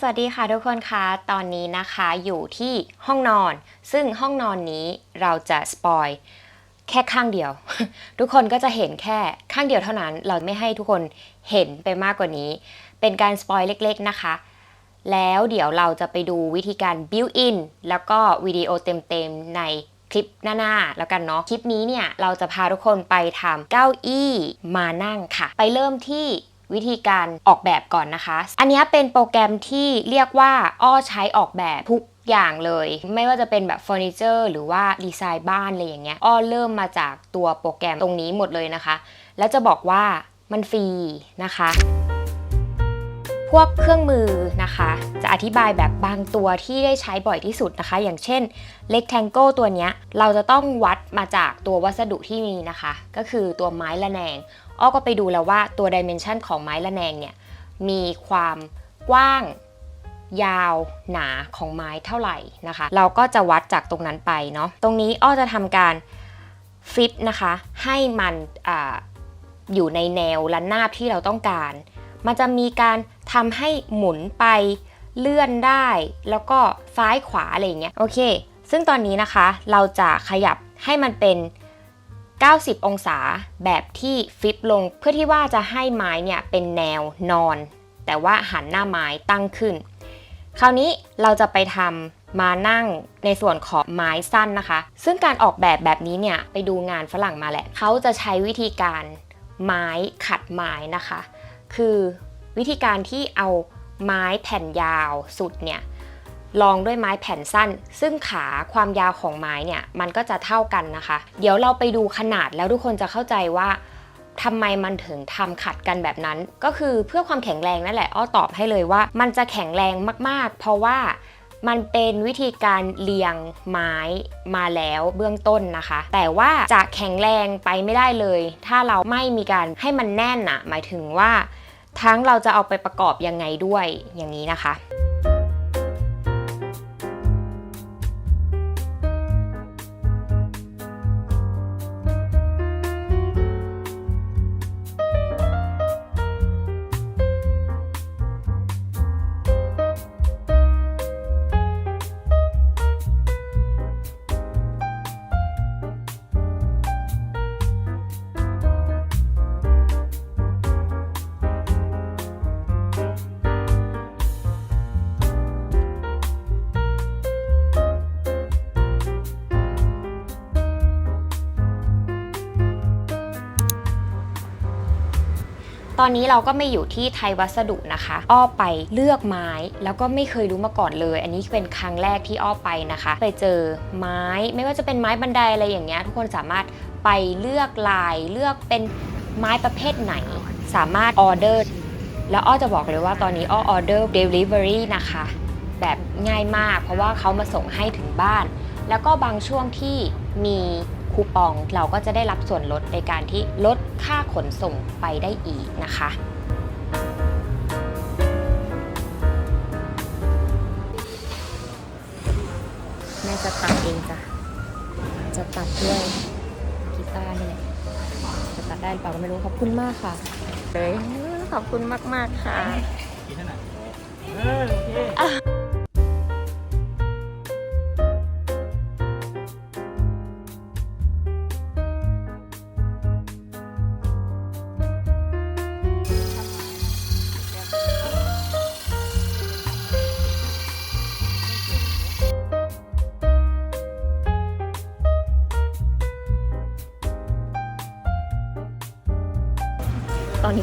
สวัสดีค่ะทุกคนคะตอนนี้นะคะอยู่ที่ห้องนอน ซึ่งห้องนอนนี้เราจะสปอยแค่ข้างเดียว ทุกคนก็จะเห็นแค่ข้างเดียวเท่านั้น เราไม่ให้ทุกคนเห็นไปมากกว่านี้ เป็นการสปอยเล็กๆนะคะ แล้วเดี๋ยวเราจะไปดูวิธีการ build in แล้วก็วิดีโอเต็มๆในคลิปหน้าๆแล้วกันเนาะ คลิปนี้เนี่ยเราจะพาทุกคนไปทำเก้าอี้มานั่งค่ะ ไปเริ่มที่ วิธีการออกแบบก่อนนะคะ อันนี้เป็นโปรแกรมที่เรียกว่าอ้อใช้ออกแบบทุกอย่างเลย ไม่ว่าจะเป็นแบบเฟอร์นิเจอร์หรือว่าดีไซน์บ้านอะไรอย่างเงี้ยอ้อเริ่มมาจากตัวโปรแกรมตรงนี้หมดเลยนะคะ แล้วจะบอกว่ามันฟรีนะคะพวกเครื่องมือนะคะ จะอธิบายแบบบางตัวที่ได้ใช้บ่อยที่สุดนะคะ อย่างเช่น rectangle ตัวนี้เราจะต้องวัดมาจากตัววัสดุที่มีนะคะ ก็คือตัวไม้ละแนง อ้อก็ไปดูแล้วว่าตัว dimension ของไม้ละแนงเนี่ยมีความกว้างยาวหนาของไม้เท่าไหร่นะคะ เราก็จะวัดจากตรงนั้นไปเนาะตรงนี้อ้อจะทำการฟิตนะคะ ให้มันออยู่ในแนวระนาบที่เราต้องการ มันจะมีการทำให้หมุนไปเลื่อนได้ แล้วก็ซ้ายขวาอะไรอย่างเงี้ยโอเค ซึ่งตอนนี้นะคะเราจะขยับให้มันเป็น 90 องศาแบบที่ฟลิปลงเพื่อที่ว่าจะให้ไม้เนี่ยเป็นแนวนอน แต่ว่าหันหน้าไม้ตั้งขึ้น คราวนี้เราจะไปทำมานั่งในส่วนของไม้สั้นนะคะ ซึ่งการออกแบบแบบนี้เนี่ยไปดูงานฝรั่งมาแหละเขาจะใช้วิธีการไม้ขัดไม้นะคะ คือวิธีการที่เอาไม้แผ่นยาวสุดเนี่ย ลองด้วยไม้แผ่นสั้น ซึ่งขาความยาวของไม้เนี่ยมันก็จะเท่ากันนะคะ เดี๋ยวเราไปดูขนาดแล้วทุกคนจะเข้าใจว่าทำไมมันถึงทำขัดกันแบบนั้น ก็คือเพื่อความแข็งแรงนั่นแหละอ้อตอบให้เลยว่า มันจะแข็งแรงมากๆ เพราะว่ามันเป็นวิธีการเรียงไม้มาแล้วเบื้องต้นนะคะ แต่ว่าจะแข็งแรงไปไม่ได้เลย ถ้าเราไม่มีการให้มันแน่นอะหมายถึงว่า ทั้งเราจะเอาไปประกอบยังไงด้วยอย่างนี้นะคะ ตอนนี้เราก็ไม่อยู่ที่ไทยวัสดุนะคะ อ้อไปเลือกไม้ แล้วก็ไม่เคยรู้มาก่อนเลย อันนี้เป็นครั้งแรกที่อ้อไปนะคะ ไปเจอไม้ไม่ว่าจะเป็นไม้บันไดอะไรอย่างเงี้ยทุกคนสามารถไปเลือกลายเลือกเป็นไม้ประเภทไหน สามารถออเดอร์แล้วอ้อจะบอกเลยว่าตอนนี้อ้อออเดอร์ Delivery นะคะ แบบง่ายมาก เพราะว่าเขามาส่งให้ถึงบ้าน แล้วก็บางช่วงที่มี คูปองเราก็จะได้รับส่วนลดในการที่ลดค่าขนส่งไปได้อีกนะคะแม่จะตัดเองจ้ะ จะตัดด้วยกีตาร์นี่แหละจะตัดได้หรือเปล่าก็ไม่รู้ขอบคุณมากค่ะเลยขอบคุณมาก ๆ ค่ะตอนนี้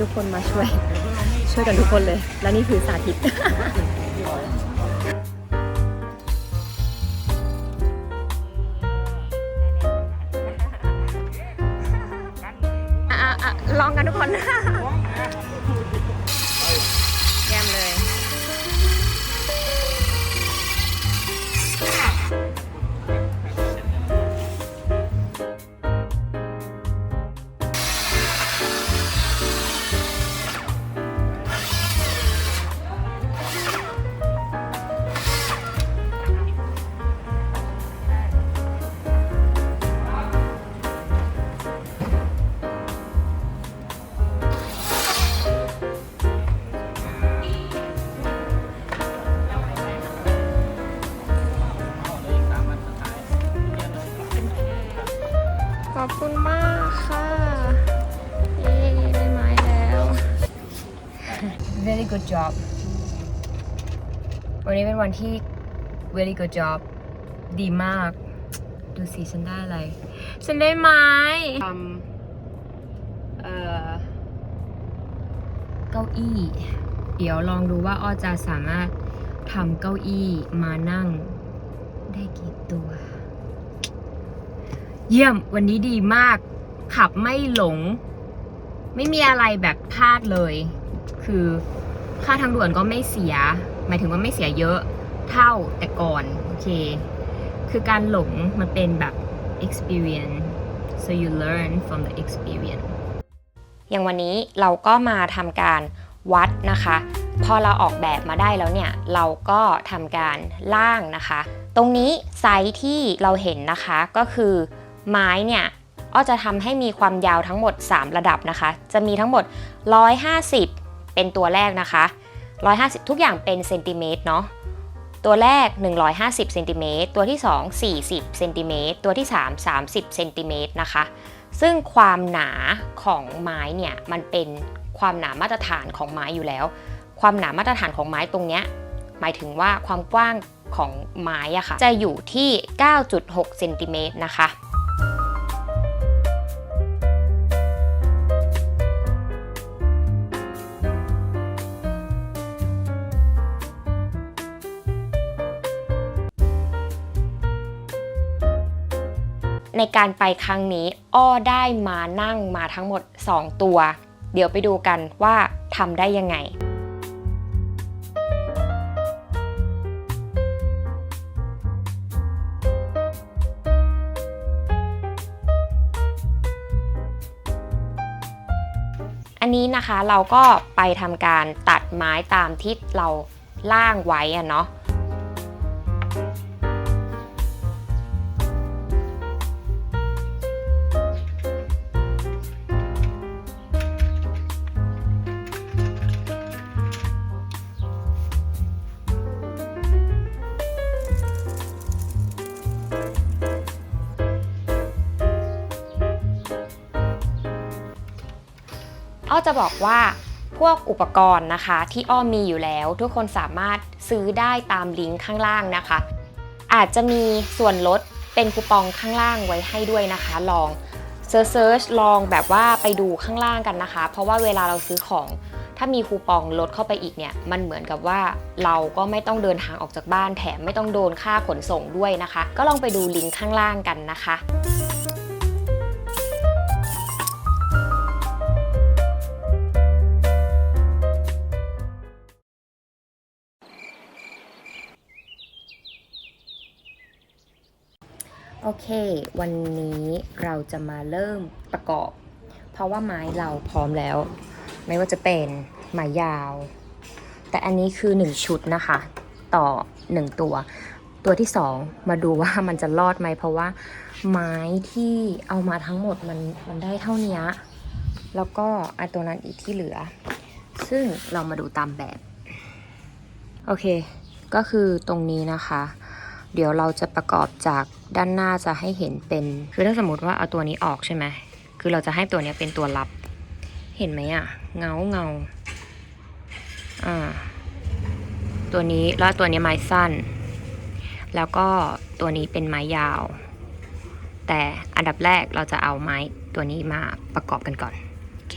ทุกคนมาช่วย ช่วยกันทุกคนเลย แล้วนี่คือสาธิต job วันนี้เป็นวันที่ really good job ดีมาก ดูสิฉันได้อะไร ฉันได้ไม้ทำเอ่อ เก้าอี้ เดี๋ยวลองดูว่าอ้อจะสามารถทำเก้าอี้มานั่งได้กี่ตัว เยี่ยมวันนี้ดีมาก ขับไม่หลง ไม่มีอะไรแบบพลาดเลย คือ ค่าทางด่วนก็ไม่เสีย หมายถึงว่าไม่เสียเยอะเท่าแต่ก่อน โอเค คือการหลงมันเป็นแบบ experience so you learn from the experience อย่างวันนี้เราก็มาทำการวัดนะคะ พอเราออกแบบมาได้แล้วเนี่ย เราก็ทำการล่างนะคะ ตรงนี้ไซส์ที่เราเห็นนะคะก็คือไม้เนี่ยอ้อจะทำให้มีความยาวทั้งหมด 3 ระดับนะคะ จะมีทั้งหมด 150 เป็นตัวแรกนะคะ 150 ทุกอย่างเป็นเซนติเมตรเนาะตัวแรก 150เซนติเมตรตัวที่ 2 40เซนติเมตรตัวที่ 3 30เซนติเมตรนะคะ ซึ่งความหนาของไม้เนี่ยมันเป็นความหนามาตรฐานของไม้อยู่แล้ว ความหนามาตรฐานของไม้ตรงเนี้ยหมายถึงว่าความกว้างของไม้อะค่ะจะอยู่ที่ 9.6เซนติเมตรนะคะ ในการไปครั้งนี้ อ้อได้มานั่งมาทั้งหมด 2 ตัว เดี๋ยวไปดูกันว่าทำได้ยังไงอันนี้นะคะเราก็ไปทำการตัดไม้ตามที่เราล่างไว้อะเนาะ อ้อจะบอกว่าพวกอุปกรณ์นะคะ ที่อ้อมีอยู่แล้ว ทุกคนสามารถซื้อได้ตามลิงก์ข้างล่างนะคะ อาจจะมีส่วนลดเป็นคูปองข้างล่างไว้ให้ด้วยนะคะ ลองเซิร์ชลองแบบว่าไปดูข้างล่างกันนะคะ เพราะว่าเวลาเราซื้อของ ถ้ามีคูปองลดเข้าไปอีกเนี่ย มันเหมือนกับว่าเราก็ไม่ต้องเดินทางออกจากบ้านแถมไม่ต้องโดนค่าขนส่งด้วยนะคะ ก็ลองไปดูลิงก์ข้างล่างกันนะคะ โอเค วันนี้เราจะมาเริ่มประกอบ เพราะว่าไม้เราพร้อมแล้ว ไม่ว่าจะเป็นไม้ยาว แต่อันนี้คือ 1 ชุดนะคะ ต่อ 1 ตัว ตัวที่ 2 มาดูว่ามันจะรอดไหมเพราะว่าไม้ที่เอามาทั้งหมดมันมันได้เท่านี้ แล้วก็ไอตัวนั้นอีกที่เหลือ ซึ่งเรามาดูตามแบบ โอเค ก็คือตรงนี้นะคะ เดี๋ยวเราจะประกอบจากด้านหน้าจะให้เห็นเป็น คือถ้าสมมติว่าเอาตัวนี้ออกใช่ไหม คือเราจะให้ตัวนี้เป็นตัวรับ เห็นไหมอะเงาเงาอ่า ตัวนี้แล้วตัวนี้ไม้สั้น แล้วก็ตัวนี้เป็นไม้ยาว แต่อันดับแรกเราจะเอาไม้ตัวนี้มาประกอบกันก่อน โอเค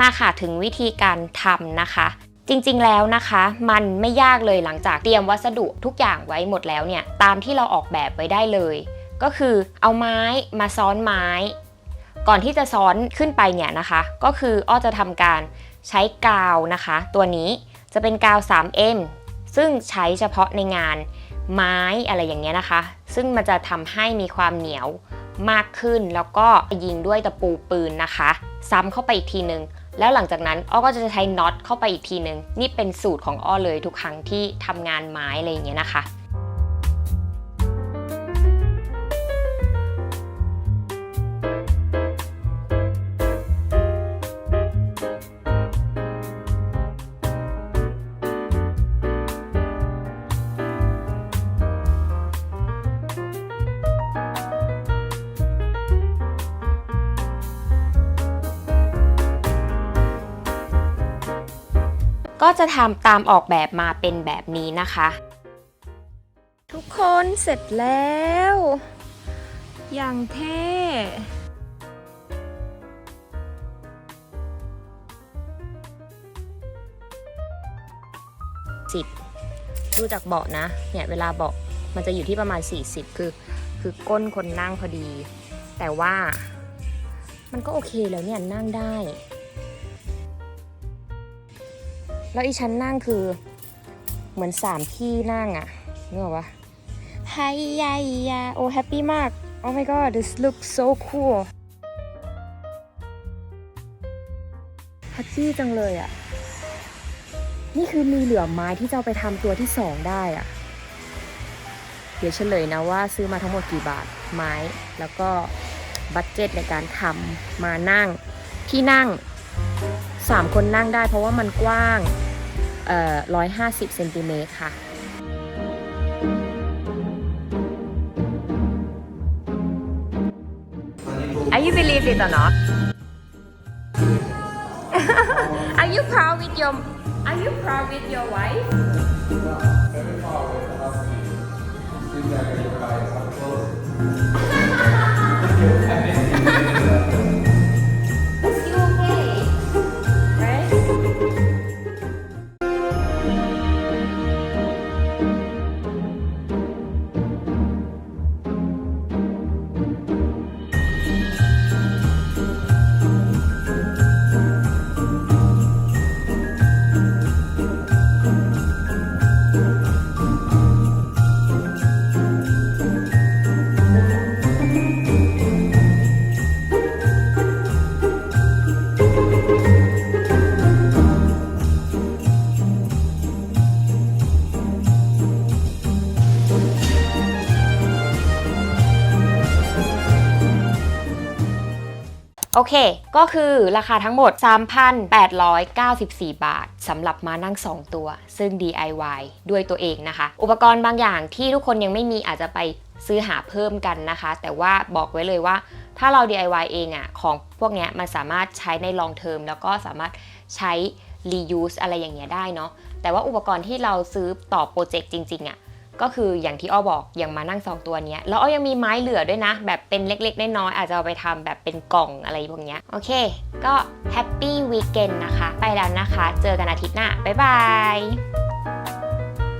มาค่ะถึงวิธีการทำนะคะ จริงๆแล้วนะคะ มันไม่ยากเลยหลังจากเตรียมวัสดุทุกอย่างไว้หมดแล้วเนี่ยตามที่เราออกแบบไว้ได้เลย ก็คือเอาไม้มาซ้อนไม้ ก่อนที่จะซ้อนขึ้นไปเนี่ยนะคะ ก็คืออ้อจะทำการใช้กาวนะคะ ตัวนี้จะเป็นกาว 3M ซึ่งใช้เฉพาะในงานไม้อะไรอย่างเงี้ยนะคะ ซึ่งมันจะทำให้มีความเหนียวมากขึ้นแล้วก็ยิงด้วยตะปูปืนนะคะ ซ้ำเข้าไปอีกทีหนึ่ง แล้วหลังจากนั้นอ้อก็จะใช้น็อตเข้าไปอีกทีนึง นี่เป็นสูตรของอ้อเลยทุกครั้งที่ทำงานไม้อะไรอย่างเงี้ยนะคะ ก็จะทำตามออกแบบมาเป็นแบบนี้นะคะ ทุกคนเสร็จแล้ว อย่างเท่สิบดูจากเบาะนะ เนี่ยเวลาเบาะมันจะอยู่ที่ประมาณ 40 คือ คือก้นคนนั่งพอดี แต่ว่ามันก็โอเคแล้วเนี่ยนั่งได้ แล้วอีชั้นนั่งคือเหมือนสามที่นั่งอะนึกออกปะไฮยายยาโอ้แฮปปี้มาก Oh my god this looks so cool แฮปปี้จังเลยอะนี่คือมีเหลือไม้ที่จะไปทำตัวที่สองได้อะเดี๋ยวเฉลยนะว่าซื้อมาทั้งหมดกี่บาทไม้ แล้วก็บัตเจ็ตในการทำมานั่งที่นั่ง 3 คนนั่งได้เพราะว่ามันกว้าง 150เซนติเมตรค่ะ Are you believe it or not Are you proud with your Are you proud with your wife เค ก็คือราคาทั้งหมด 3,894 บาทสำหรับมานั่ง 2 ตัว ซึ่ง DIY ด้วยตัวเองนะคะ อุปกรณ์บางอย่างที่ทุกคนยังไม่มีอาจจะไปซื้อหาเพิ่มกันนะคะ แต่ว่าบอกไว้เลยว่าถ้าเรา DIY เองอะของพวกนี้มันสามารถใช้ใน long term แล้วก็สามารถใช้ reuse อะไรอย่างเงี้ยได้เนาะแต่ว่าอุปกรณ์ที่เราซื้อต่อโปรเจกต์จริงๆอะ ก็คืออย่างที่อ้อบอกอย่างมานั่งสองตัวเนี้ยแล้วอ้อยังมีไม้เหลือด้วยนะ แบบเป็นเล็กๆน้อยๆอาจจะเอาไปทำแบบเป็นกล่องอะไรพวกเนี้ยโอเค ก็แฮปปี้วีคเ n นนะคะ ไปแล้วนะคะ เจอกันอาทิตย์หน้าบ๊ายบาย